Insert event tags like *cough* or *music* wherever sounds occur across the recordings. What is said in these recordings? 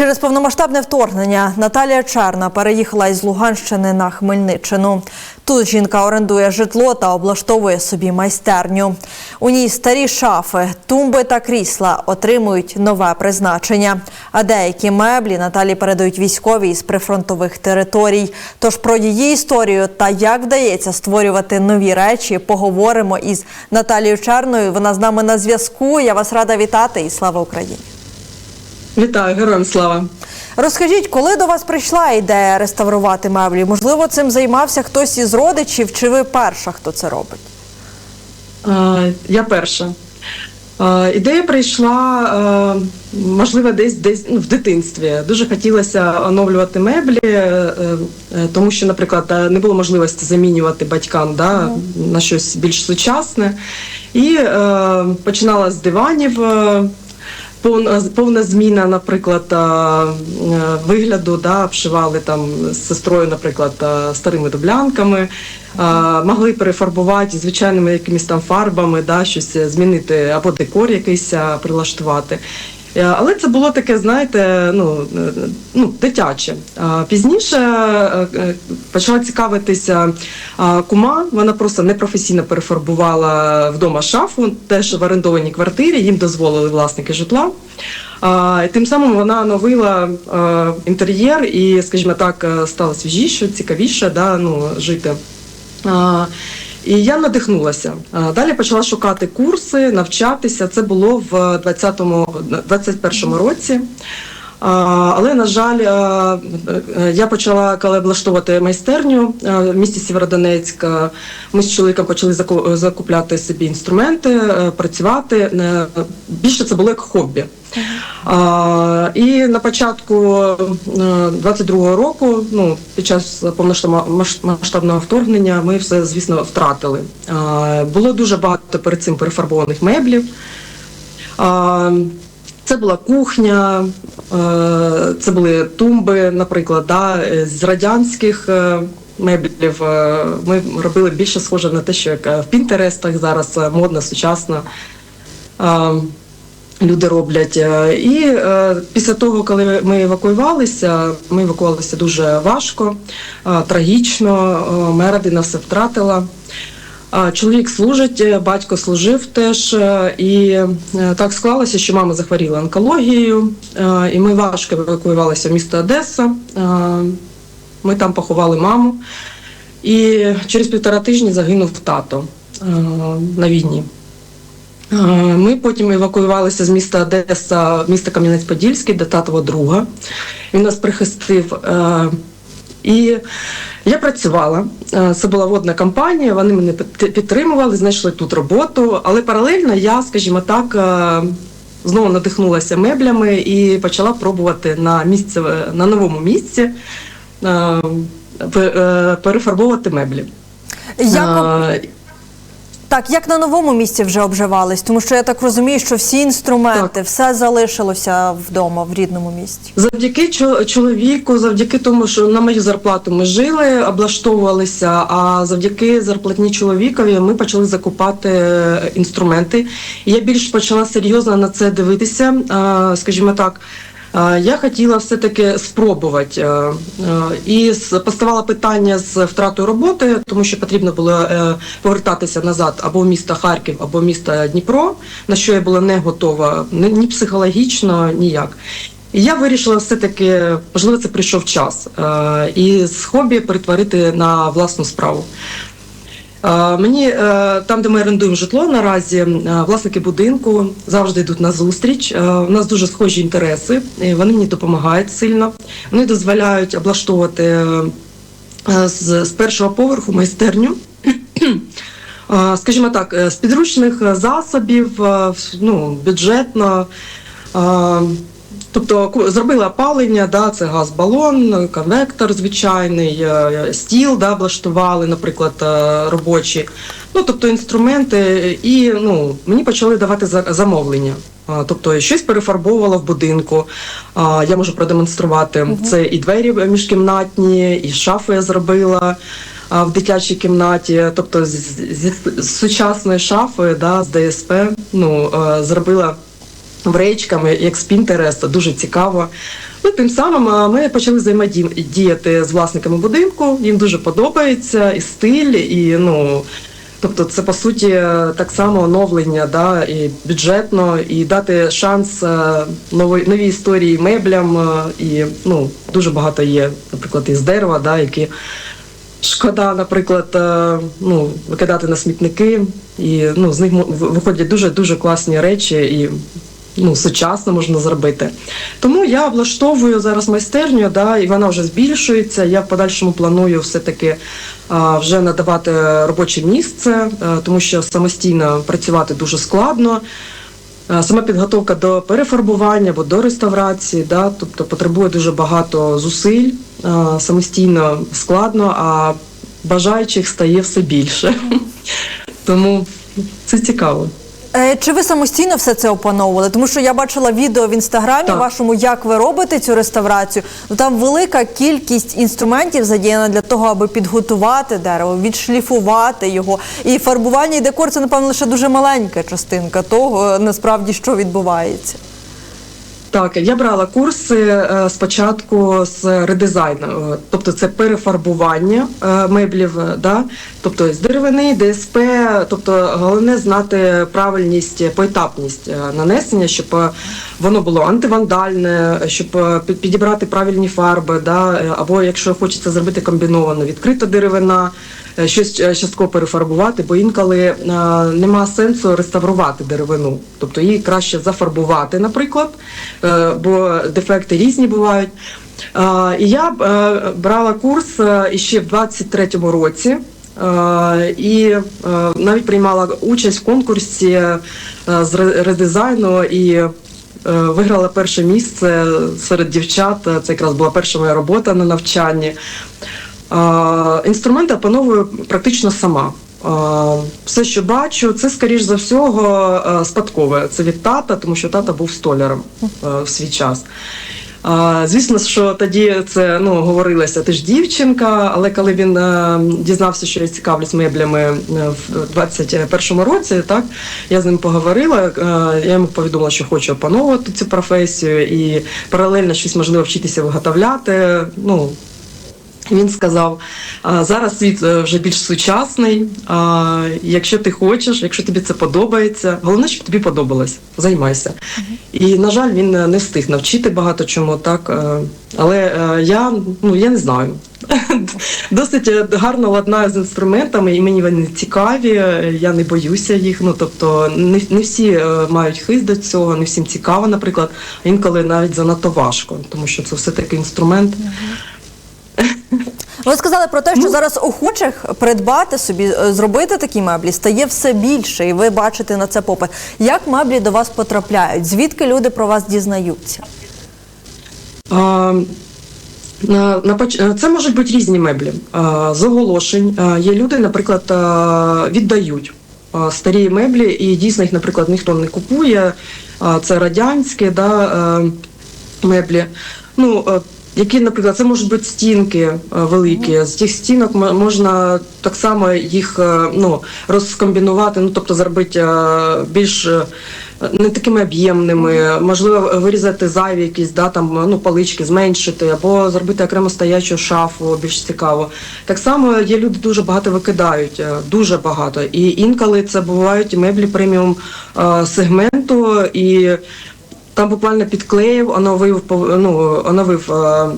Через повномасштабне вторгнення Наталія Черна переїхала із Луганщини на Хмельниччину. Тут жінка орендує житло та облаштовує собі майстерню. У ній старі шафи, тумби та крісла отримують нове призначення. А деякі меблі Наталі передають військові із прифронтових територій. Тож про її історію та як вдається створювати нові речі, поговоримо із Наталією Черною. Вона з нами на зв'язку. Я вас рада вітати і слава Україні. Вітаю, героям слава. Розкажіть, коли до вас прийшла ідея реставрувати меблі? Можливо, цим займався хтось із родичів, чи ви перша, хто це робить? Е, Я перша. Е, Ідея прийшла, е, можливо, десь десь ну, в дитинстві. Дуже хотілося оновлювати меблі, е, е, тому що, наприклад, е, не було можливості замінювати батькам да, на щось більш сучасне. І е, починала з диванів. е, Повна, повна зміна, наприклад, е, вигляду, да, обшивали там з сестрою, наприклад, старими дублянками, могли перефарбувати звичайними якимись там фарбами, да, щось змінити або декор якийсь прилаштувати. Е, Але це було таке, знаєте, ну, е, ну дитяче. Пізніше е, почала цікавитися кума. Вона просто непрофесійно перефарбувала вдома шафу, теж в орендованій квартирі. Їм дозволили власники житла. Тим самим вона оновила інтер'єр і, скажімо так, стало свіжіше, цікавіше да, ну, жити. І я надихнулася. Далі почала шукати курси, навчатися. Це було в 20-му, 21-му році. Але, на жаль, е, я почала коли облаштовувати майстерню в місті Сєвєродонецьк. Ми з чоловіком почали заку- закупляти собі інструменти, е, працювати. Е, Більше це було як хобі. І на початку е, 22-го року, ну під час повномасштабного вторгнення, ми все, звісно, втратили. Було дуже багато перед цим перефарбованих меблів. Це була кухня, е, це були тумби, наприклад, да, е, з радянських е, меблів. Ми робили більше схоже на те, що як в Пінтерестах зараз модно, сучасно. Люди роблять. І е, після того, коли ми евакуювалися, ми евакуювалися дуже важко, е, трагічно. Е, Моя родина все втратила. Чоловік служить, е, батько служив теж, е, і е, так склалося, що мама захворіла онкологією, і ми важко евакуювалися в місто Одеса. Ми там поховали маму, і через півтора тижні загинув тато на війні. Ми потім евакуювалися з міста Одеса в місто Кам'янець-Подільський до татова друга. Він нас прихистив. Е, І я працювала. Е, Це була водна компанія, вони мене підтримували, знайшли тут роботу. Але паралельно я, скажімо так, е, знову надихнулася меблями і почала пробувати на місце на новому місці е, е, перефарбовувати меблі. Як, Е, так, як на новому місці вже обживались? Тому що я так розумію, що всі інструменти, все залишилося вдома в рідному місті. Завдяки чо- чоловіку, завдяки тому, що на мою зарплату ми жили, облаштовувалися. А завдяки зарплатні чоловікові ми почали закупати е, інструменти. Я більш почала серйозно на це дивитися. Скажімо так. Я хотіла все-таки спробувати. е, е, І поставала питання з втратою роботи, тому що потрібно було е, повертатися назад або в місто Харків, або в місто Дніпро, на що я була не готова ні психологічно, ніяк. І я вирішила все-таки, можливо, це прийшов час, і з хобі перетворити на власну справу. Е, Мені е, там, де ми орендуємо житло наразі, е, власники будинку завжди йдуть на зустріч. У нас дуже схожі інтереси, і вони мені допомагають сильно. Вони дозволяють облаштовувати з, першого поверху майстерню. Скажімо так, з підручних засобів, ну, бюджетно. Тобто зробили опалення, да, це газ-балон, конвектор звичайний, е, стіл да, облаштували, наприклад, е, робочі. Ну, тобто інструменти, і ну, мені почали давати замовлення. Тобто щось перефарбовувала в будинку. Я можу продемонструвати. Це і двері міжкімнатні, і шафи я зробила в дитячій кімнаті. Тобто з, з, з сучасної шафи, да, з ДСП, ну, е, зробила в речками, як з Пінтереста, дуже цікаво. Ну, тим самим ми почали взаємодіяти з власниками будинку. Їм дуже подобається і стиль, і ну. Тобто, це по суті так само оновлення, да, і бюджетно, і дати шанс е, нової новій історії меблям. е, І ну дуже багато є, наприклад, із дерева, да, які шкода, наприклад, е, ну, викидати на смітники, і ну, з них виходять дуже дуже класні речі і ну, сучасно можна зробити. Тому я облаштовую зараз майстерню, да, і вона вже збільшується. Я в подальшому планую все-таки вже надавати робоче місце, е, тому що самостійно працювати дуже складно. Е, Сама підготовка до перефарбування або до реставрації, да, тобто потребує дуже багато зусиль, е, самостійно складно, а бажаючих стає все більше. *laughs* Тому це цікаво. Е, Чи ви самостійно все це опановували? Тому що я бачила відео в інстаграмі Так. вашому, як ви робите цю реставрацію. Ну там велика кількість інструментів задіяна для того, аби підготувати дерево, відшліфувати його. І фарбування і декор це, напевно, лише дуже маленька частинка того, насправді, що відбувається. Так, я брала курси е, спочатку з редизайну, е, тобто це перефарбування е, меблів, да? тобто з деревини, ДСП, тобто головне знати правильність, поетапність нанесення, щоб воно було антивандальне, щоб підібрати правильні фарби, да? або якщо хочеться зробити комбіновано, відкрита деревина, щось е, частково перефарбувати, бо інколи е, нема сенсу реставрувати деревину, тобто її краще зафарбувати, наприклад, е, бо дефекти різні бувають. Е, І я е, брала курс е, іще в 23-му році. е, І е, навіть приймала участь в конкурсі е, з редизайну і е, виграла перше місце серед дівчат. Це якраз була перша моя робота на навчанні. Інструменти опановую практично сама. Все, що бачу, це скоріш за всього е, спадкове. Це від тата, тому що тата був столяром е, в свій час. Звісно, що тоді це ну говорилося, ти ж дівчинка, але коли він е, дізнався, що я цікавлюсь меблями в 21-му році, так я з ним поговорила. Я йому повідомила, що хочу опановувати цю професію і паралельно щось можливо вчитися виготовляти. Ну він сказав: зараз світ е, вже більш сучасний. Якщо ти хочеш, якщо тобі це подобається, головне, щоб тобі подобалось, займайся. І на жаль, він е, не встиг навчити багато чому, так е, але я ну я не знаю. *laughs* Досить гарно ладнаю з інструментами, і мені вони цікаві. Я не боюся їх. Ну тобто, не, не всі мають хист до цього, не всім цікаво, наприклад, інколи навіть занадто важко, тому що це все таки інструмент. Ви сказали про те, що Ну. зараз охочих придбати собі, е, зробити такі меблі стає все більше, і ви бачите на це попит. Як меблі до вас потрапляють? Звідки люди про вас дізнаються? А, на, на, це можуть бути різні меблі. А, з оголошень а, є люди, наприклад, а, віддають старі меблі, і дійсно їх, наприклад, ніхто не купує. Це радянські да, меблі. Ну, які, наприклад, це можуть бути стінки великі. З тих стінок можна так само їх ну, розкомбінувати, ну тобто зробити більш. е, не такими об'ємними, можливо, вирізати зайві якісь да, там, ну, палички, зменшити, або зробити окремо стоячу шафу, більш цікаво. Так само є люди дуже багато викидають, е, дуже багато. І інколи це бувають меблі преміум е, сегменту, і там буквально підклеїв, оновив, ну, оновив е,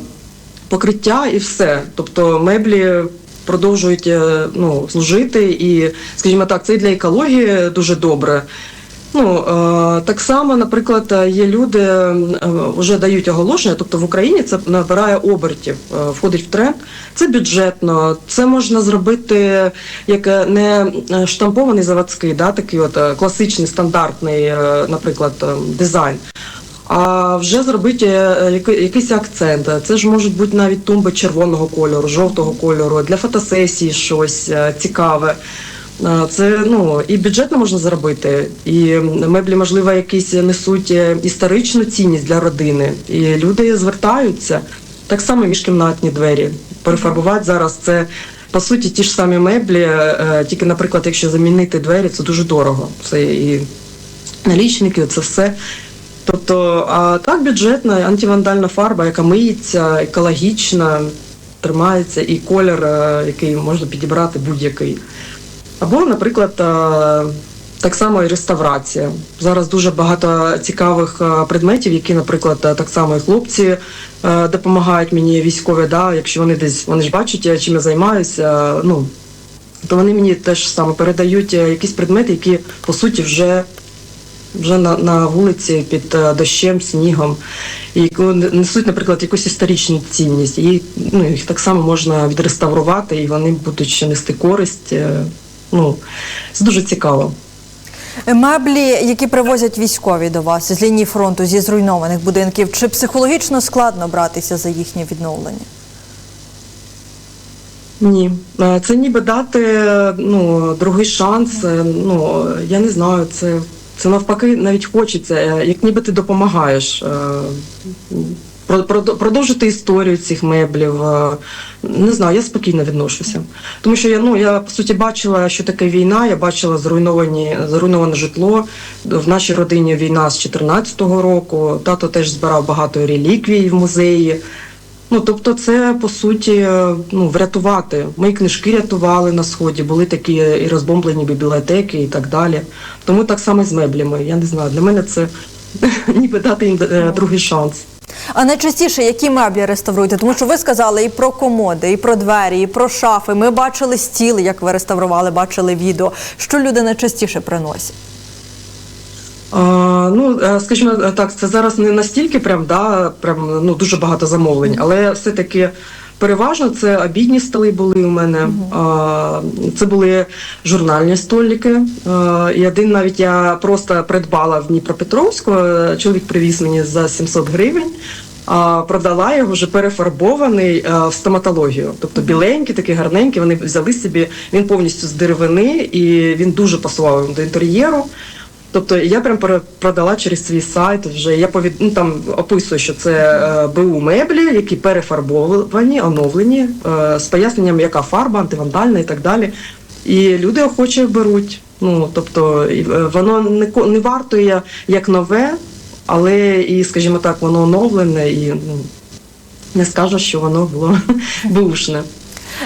покриття і все. Тобто меблі продовжують е, ну, служити, і, скажімо так, це для екології дуже добре. Ну е, так само, наприклад, є люди, е, вже дають оголошення, тобто в Україні це набирає обертів, е, входить в тренд. Це бюджетно, це можна зробити як не штампований заводський, да, такий от класичний стандартний, наприклад, дизайн. А вже зробити якийсь акцент. Це ж можуть бути навіть тумби червоного кольору, жовтого кольору, для фотосесії щось цікаве. Е, Це ну і бюджетно можна зробити, і меблі, можливо, якісь несуть е, історичну цінність для родини. І люди звертаються. Так само міжкімнатні двері. Перефарбувати зараз це по суті ті ж самі меблі, е, тільки, наприклад, якщо замінити двері, це дуже дорого. Це і налічники, це все. Тобто, а так бюджетна антивандальна фарба, яка миється, екологічна, тримається, і колір, е, який можна підібрати будь-який. Або, наприклад, е, так само і реставрація. Зараз дуже багато цікавих е, предметів, які, наприклад, е, так само і хлопці допомагають мені військові, да, якщо вони десь вони ж бачать, чим я займаюся. Ну то вони мені теж саме передають якісь предмети, які по суті вже, вже на, на вулиці під дощем, снігом, і несуть, наприклад, якусь історичну цінність. І ну, їх так само можна відреставрувати, і вони будуть ще нести користь. Ну, це дуже цікаво. Меблі, які привозять військові до вас з лінії фронту зі зруйнованих будинків, чи психологічно складно братися за їхнє відновлення? Ні, Е, це ніби дати ну, другий шанс. е, Ну я не знаю, це, це навпаки навіть хочеться, е, як ніби ти допомагаєш. Про- про- Продовжити історію цих меблів. е, Не знаю, я спокійно відношуся. Тому що я ну я по суті бачила, що таке війна. Я бачила зруйновані зруйноване житло. В нашій родині війна з 14-го року. Тато теж збирав багато реліквій в музеї. Ну, тобто, це по суті е, ну, врятувати. Мої книжки рятували на сході, були такі і розбомблені бібліотеки і так далі. Тому так само з меблями. Я не знаю, для мене це *laughs* ніби дати їм е, другий шанс. А найчастіше які меблі реставруєте? Тому що ви сказали і про комоди, і про двері, і про шафи. Ми бачили стіли, як ви реставрували, бачили відео. Що люди найчастіше приносять? Ну, е, скажімо так, це зараз не настільки прям, да, прям ну, дуже багато замовлень, але все-таки переважно це обідні столи були у мене. А, це були журнальні столики. А, і один навіть я просто придбала в Дніпропетровську. Чоловік привіз мені за 700 гривень. А продала його вже перефарбований е, в стоматологію. Тобто біленький, такий гарненький. Вони взяли собі, він повністю з деревини і він дуже пасував до інтер'єру. Тобто я прям продала через свій сайт. Вже я повід... ну, там описую, що це е, БУ меблі, які перефарбовані, оновлені, е, з поясненням, яка фарба, антивандальна і так далі. І люди охоче беруть. Ну тобто, е, воно не не вартує як нове, але і, скажімо так, воно оновлене і ну, не скажу, що воно було *laughs* бушне.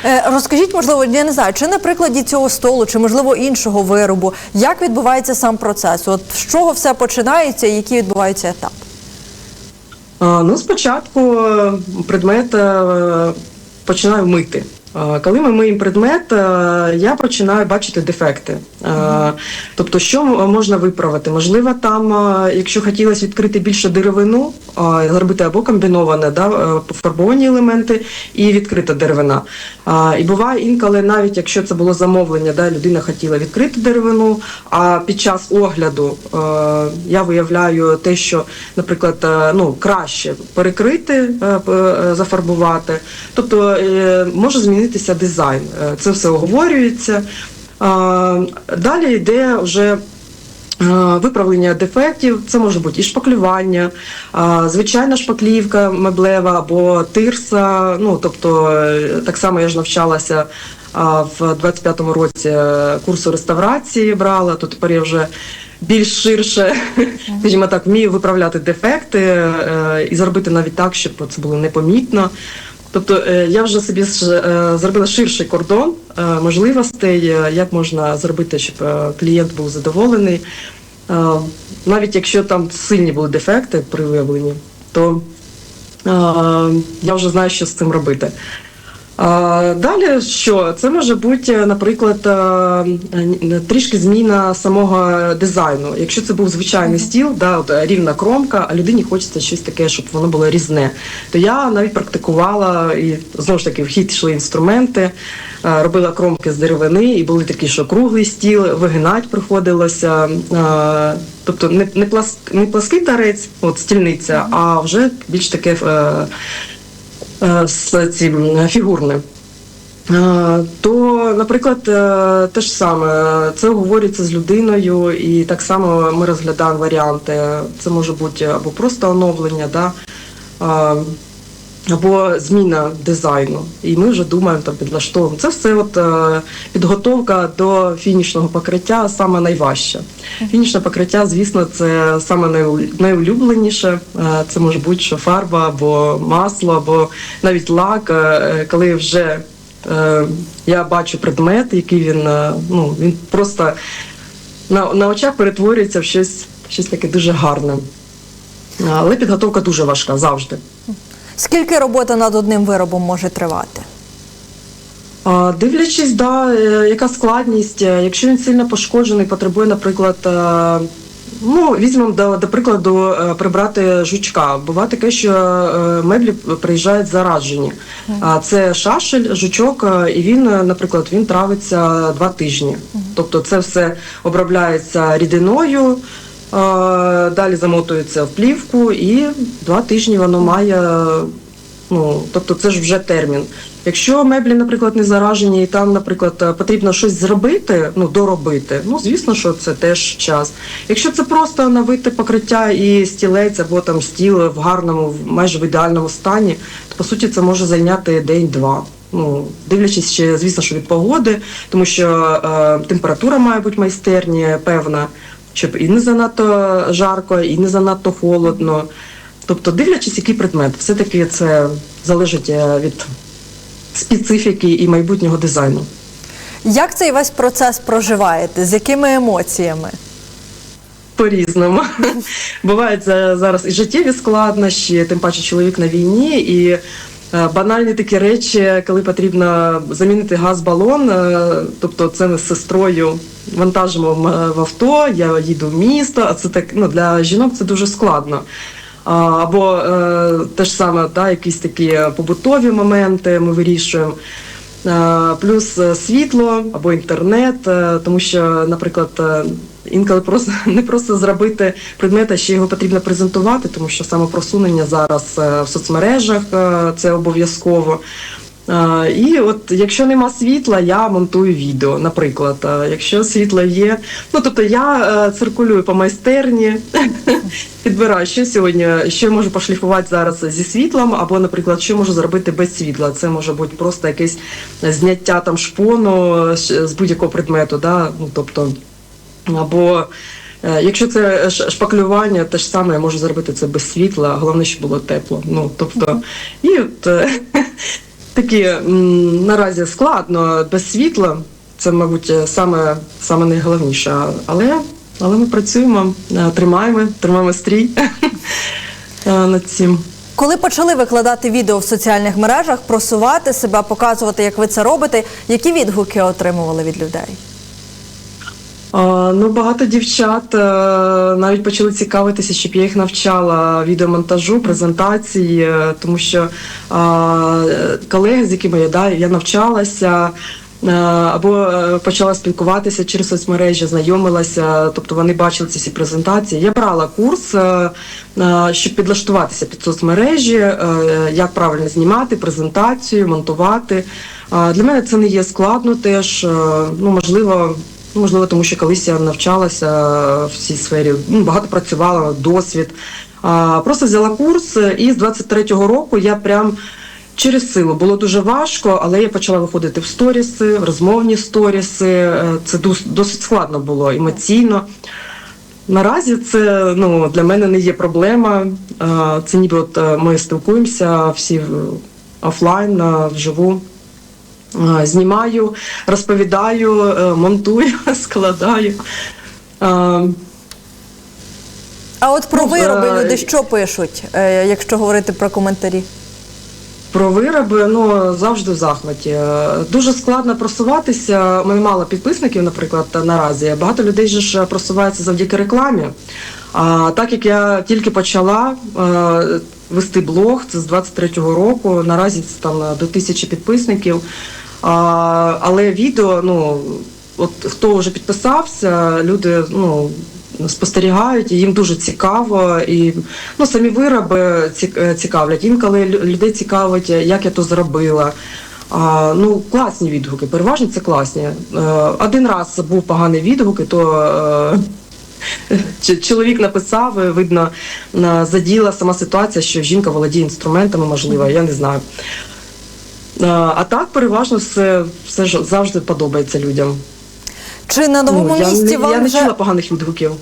Е, Розкажіть, можливо, я не знаю, чи на прикладі цього столу, чи можливо іншого виробу, як відбувається сам процес? От з чого все починається, і які відбуваються етапи? Ну, спочатку е, предмет е, починаю мити. Е, Коли ми миємо предмет, е, я починаю бачити дефекти. Е, Тобто, що можна виправити? Можливо, там, е, якщо хотілося відкрити більше деревину, зробити або комбіноване, да, е, пофарбовані елементи і відкрита деревина. І буває інколи, навіть якщо це було замовлення, да, людина хотіла відкрити деревину, а під час огляду е, я виявляю те, що, наприклад, е, ну, краще перекрити, зафарбувати. Тобто може змінитися дизайн. Це все оговорюється. Далі йде вже виправлення дефектів, це може бути і шпаклювання, звичайна шпаклівка меблева або тирса. Ну тобто, е, так само я ж навчалася в 25-му році е, курсу реставрації брала, то тепер я вже більш ширше, *laughs* скажімо так, вмію виправляти дефекти е, і зробити навіть так, щоб це було непомітно. Тобто е, я вже собі е, зробила ширший кордон е, можливостей, як можна зробити, щоб клієнт був задоволений. Навіть якщо там сильні були дефекти при виявленні, то я вже знаю, що з цим робити. Далі що? Це може бути, наприклад, е, е, трішки зміна самого дизайну. Якщо це був звичайний стіл, да, от, е, рівна кромка, а людині хочеться щось таке, щоб воно було різне. То я навіть практикувала і знову ж таки в хід йшли інструменти, е, робила кромки з деревини, і були такі, що круглий стіл, вигинать приходилося. е, Тобто не, не, пласк, не плаский тарець, от стільниця, а вже більш таке. Е, з цим е, фігурним. Е, То, наприклад, те ж саме, це говориться з людиною, і так само ми розглядаємо варіанти. Це може бути або просто оновлення, да? Або зміна дизайну. І ми вже думаємо там підлаштовуємо. Це все от е, підготовка до фінішного покриття саме найважче. Фінішне покриття, звісно, це саме найулюбленіше. Е, Це може бути що фарба або масло, або навіть лак, е, коли вже е, я бачу предмет, який він ну він просто на, на очах перетворюється в щось, щось таке дуже гарне. Але підготовка дуже важка завжди. Скільки роботи над одним виробом може тривати? Дивлячись, да, е, яка складність, е, якщо він сильно пошкоджений, потребує, наприклад, е, ну, візьмемо до, до прикладу прибрати жучка. Буває таке, що меблі приїжджають заражені. Це шашель, жучок, і він, наприклад, він травиться два тижні. Тобто це все обробляється рідиною. Далі замотується в плівку, і два тижні воно має Ну, тобто це ж вже термін. Якщо меблі, наприклад, не заражені, і там, наприклад, потрібно щось зробити, ну доробити, ну звісно, що це теж час. Якщо це просто навити покриття і стілець або там стіл в гарному, майже в ідеальному стані, то по суті це може зайняти день-два. Ну, дивлячись ще, звісно, що від погоди, тому що е, температура має бути майстерні певна, щоб і не занадто жарко, і не занадто холодно. Тобто, дивлячись, який предмет, все-таки це залежить е, від специфіки і майбутнього дизайну. Як цей весь процес проживаєте? З якими емоціями? По-різному. *laughs* Бувають зараз і життєві складнощі, тим паче чоловік на війні, і е, банальні такі речі, коли потрібно замінити газ-балон, е, тобто це ми з сестрою вантажимо в авто, я їду в місто, а це так ну, для жінок це дуже складно. Або е, те ж саме, да, якісь такі побутові моменти ми вирішуємо. Е, Плюс е, світло або інтернет, е, тому що, наприклад, е, інколи просто *laughs* не просто зробити предмет, а ще його потрібно презентувати, тому що самопросунення зараз е, в соцмережах е, це обов'язково. Е, І от якщо нема світла, я монтую відео, наприклад. Якщо світло є, ну тобто я циркулюю по майстерні, *laughs* підбираю, що сьогодні, що я можу пошліфувати зараз зі світлом, або, наприклад, що можу зробити без світла. Це може бути просто якесь зняття там шпону з будь-якого предмету, да? ну, тобто, або е, якщо це шпаклювання, те ж саме я можу зробити це без світла, головне, щоб було тепло. Ну, тобто, і от е, *laughs* такі наразі складно без світла. Це, мабуть, е, саме, саме найголовніше. Але, але ми працюємо, тримаємо, тримаємо стрій *laughs* над цим. Коли почали викладати відео в соціальних мережах, просувати себе, показувати, як ви це робите, які відгуки отримували від людей? Ну, багато дівчат е, навіть почали цікавитися, щоб я їх навчала відеомонтажу, презентації, е, тому що колеги, з якими я, да, я навчалася. е, Або почала спілкуватися через соцмережі, знайомилася, тобто вони бачили ці всі презентації. Я брала курс, щоб підлаштуватися під соцмережі, як правильно знімати презентацію, монтувати. Для мене це не є складно теж. Ну, можливо, можливо, тому що колись я навчалася в цій сфері, ну, багато працювала, досвід. А, просто взяла курс, і з 23-го року я прям через силу було дуже важко, але я почала виходити в сторіси, в розмовні сторіси. Е, Це досить складно було емоційно. Наразі це ну, для мене не є проблема. Е, Це ніби от е, ми спілкуємося всі офлайн, вживу. Е, Знімаю, розповідаю, е, монтую, *laughs* складаю. Е, А от про Ну, вироби люди що пишуть, якщо говорити про коментарі? Про вироби ну завжди в захваті. Дуже складно просуватися. Мене мало підписників, наприклад, наразі. Багато людей ж просуваються завдяки рекламі. А так як я тільки почала вести блог, це з 23-го року, наразі це там до тисячі підписників. А, але відео, ну от хто вже підписався, люди ну спостерігають, їм дуже цікаво, і ну самі вироби е, цікавлять. Інколи людей цікавить, як я то зробила. А, ну, класні відгуки, переважно це класні. Е, один раз був поганий відгук, і то е, *laughs* Чоловік написав, е, видно, заділа сама ситуація, що жінка володіє інструментами, можливо, я не знаю. А, так переважно все, все ж завжди подобається людям. Чи на новому Ну, я, місці не, вам я не вже чула поганих відгуків.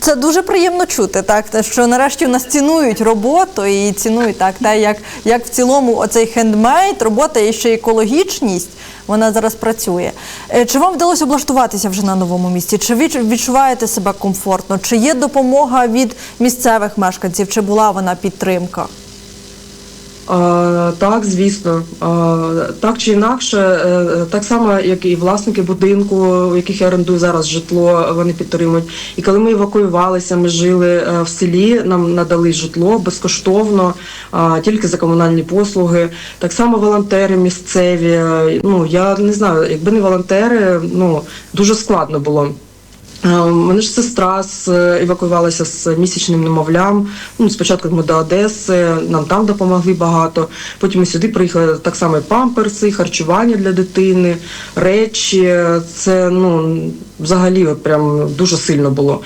це дуже приємно чути, так що нарешті у нас цінують роботу і цінують так, та як, як в цілому оцей хендмейд, робота і ще екологічність. Вона зараз працює. Е, Чи вам вдалося облаштуватися вже на новому місці? Чи ви відчуваєте себе комфортно? Чи є допомога від місцевих мешканців? Чи була вона підтримка? А, так, звісно. Так чи інакше, е, так само, як і власники будинку, в яких я орендую зараз житло, вони підтримують. І коли ми евакуювалися, ми жили е, в селі, нам надали житло безкоштовно, тільки за комунальні послуги. Так само волонтери місцеві. Е, Ну я не знаю, якби не волонтери, ну дуже складно було. Е, У мене ж сестра евакуювалася з місячним немовлям. Ну, спочатку ми до Одеси, нам там допомогли багато. Потім ми сюди приїхали так само памперси, харчування для дитини, речі. Це ну, взагалі прям дуже сильно було.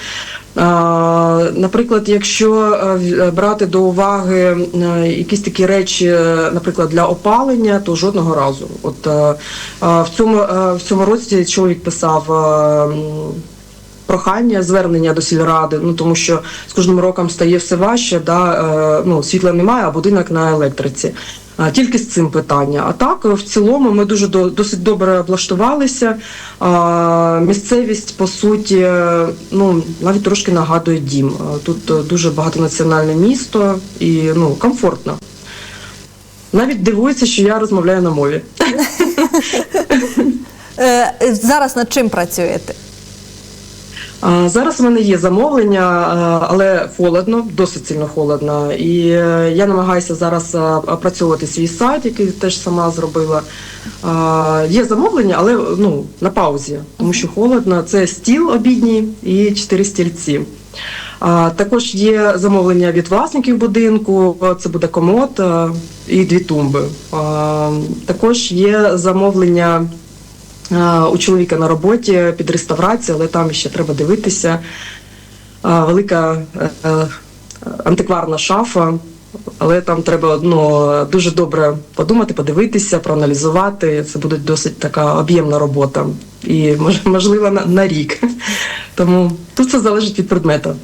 Наприклад, якщо е, брати до уваги е, якісь такі речі, е, наприклад, для опалення, то жодного разу. От е, е, в цьому е, в цьому році чоловік писав. Е, Прохання, звернення до сільради, ну тому що з кожним роком стає все важче, да, е, ну, світла немає, а будинок на електриці. Тільки з цим питання. А так, в цілому, ми дуже досить добре облаштувалися. Місцевість, по суті, е, ну, навіть трошки нагадує дім. Тут е, дуже багатонаціональне місто і ну, комфортно. Навіть дивується, що я розмовляю на мові. *laughs* Е, зараз над чим працюєте? Зараз у мене є замовлення, але холодно, досить сильно холодно. І е, я намагаюся зараз опрацьовувати свій сайт, який теж сама зробила. Є замовлення, але ну, на паузі, тому що холодно. Це стіл обідній і чотири стільці. Також є замовлення від власників будинку, це буде комод і дві тумби. Також є замовлення у чоловіка на роботі під реставрацію, але там ще треба дивитися. Велика е, е, антикварна шафа, але там треба ну, дуже добре подумати, подивитися, проаналізувати. Це буде досить така об'ємна робота і мож- можливо на, на рік. Тому тут все залежить від предмета.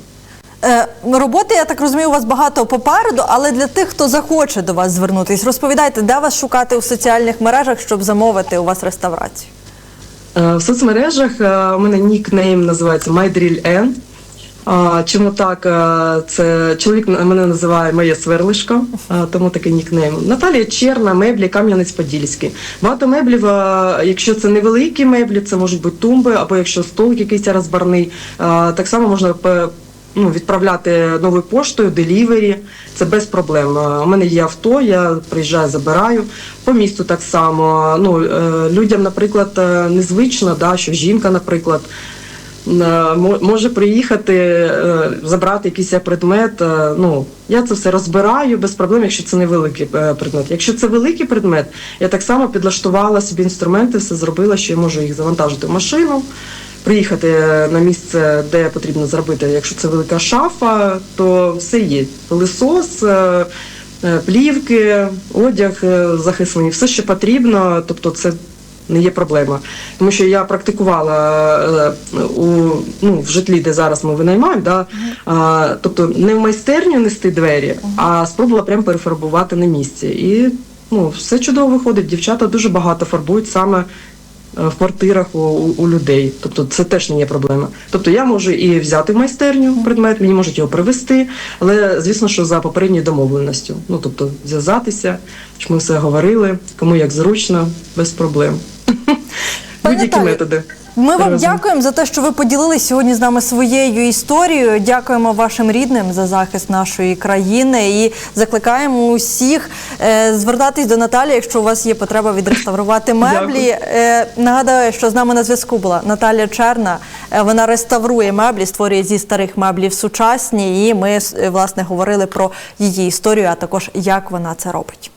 Е, роботи, я так розумію, у вас багато попереду, але для тих, хто захоче до вас звернутись, розповідайте, де вас шукати у соціальних мережах, щоб замовити у вас реставрацію. Е, В соцмережах е, у мене нікнейм називається MyDrillN. А, Чому так? Е, Це чоловік мене називає моє сверлишко, тому такий нікнейм. Наталія Черна, меблі, Кам'янець-Подільський. Багато меблів, якщо це невеликі меблі, це можуть бути тумби, або якщо столик якийсь розбарний, так само можна ну, відправляти новою поштою, делівері. Це без проблем. Е, У мене є авто, я приїжджаю, забираю. По місту так само. Ну, е, людям, наприклад, е, незвично, да, що жінка, наприклад. Може приїхати, забрати якийсь предмет. Ну я це все розбираю без проблем, якщо це невеликий е, предмет. Якщо це великий предмет, я так само підлаштувала собі інструменти, все зробила, що я можу їх завантажити в машину, приїхати на місце, де потрібно зробити. Якщо це велика шафа, то все є. Пилисос, е, е, плівки, одяг е, захисний, все, що потрібно. Тобто, це не є проблема. Тому що я практикувала е, у ну, в житлі, де зараз ми винаймаємо, да, а, тобто не в майстерню нести двері, а спробувала прямо перефарбувати на місці. І ну, все чудово виходить. Дівчата дуже багато фарбують саме е, в квартирах у, у, у людей. Тобто це теж не є проблема. Тобто я можу і взяти в майстерню предмет, мені можуть його привезти, але звісно, що за попередньою домовленістю. Ну тобто зв'язатися, що ми все говорили, кому як зручно, без проблем. Будь-які методи. Ми вам дякуємо за те, що ви поділилися сьогодні з нами своєю історією. Дякуємо вашим рідним за захист нашої країни і закликаємо усіх е, звертатись до Наталі, якщо у вас є потреба відреставрувати меблі. Е, нагадаю, що з нами на зв'язку була Наталія Черна. Е, вона реставрує меблі, створює зі старих меблів сучасні. І ми е, власне говорили про її історію, а також як вона це робить.